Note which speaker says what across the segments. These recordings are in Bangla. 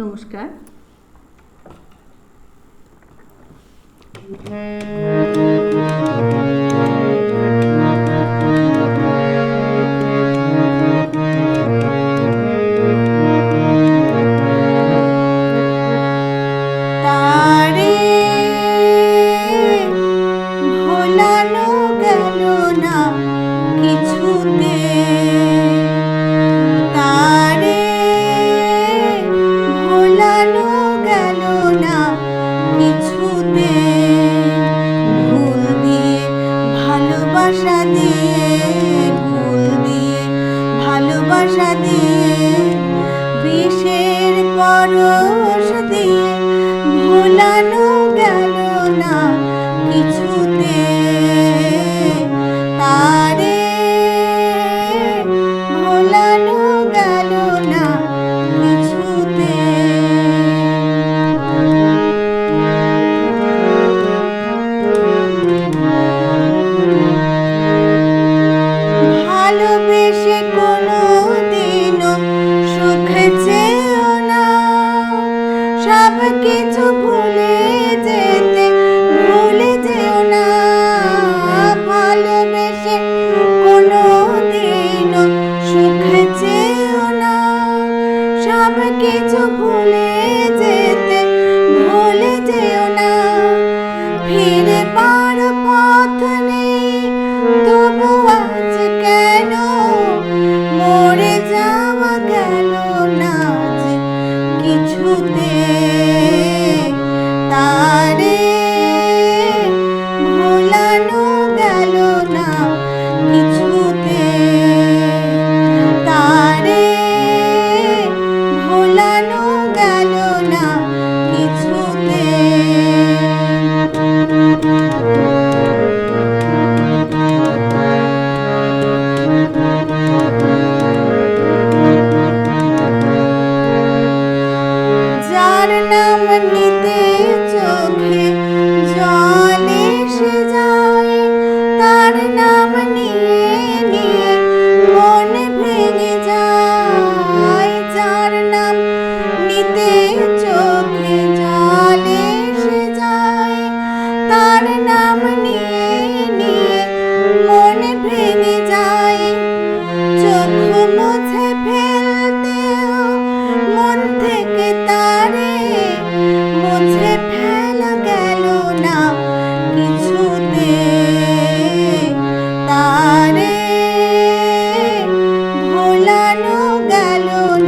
Speaker 1: নমস্কার।
Speaker 2: ভালোবাসা দিয়ে বিষের পরশ দিয়ে ভোলানো গেল না কিছুতে। তারে গেল কিছু ভুলে যেতে ভুলে যেও না। ফিরে নাম নিতে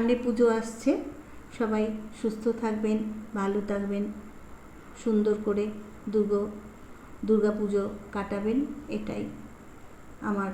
Speaker 1: সামনে পুজো আসছে। সবাই সুস্থ থাকবেন, ভালো থাকবেন, সুন্দর করে দুর্গ, দুর্গা পুজো কাটাবেন, এটাই আমার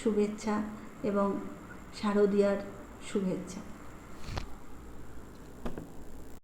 Speaker 1: শুভেচ্ছা এবং শারদীয়ার শুভেচ্ছা।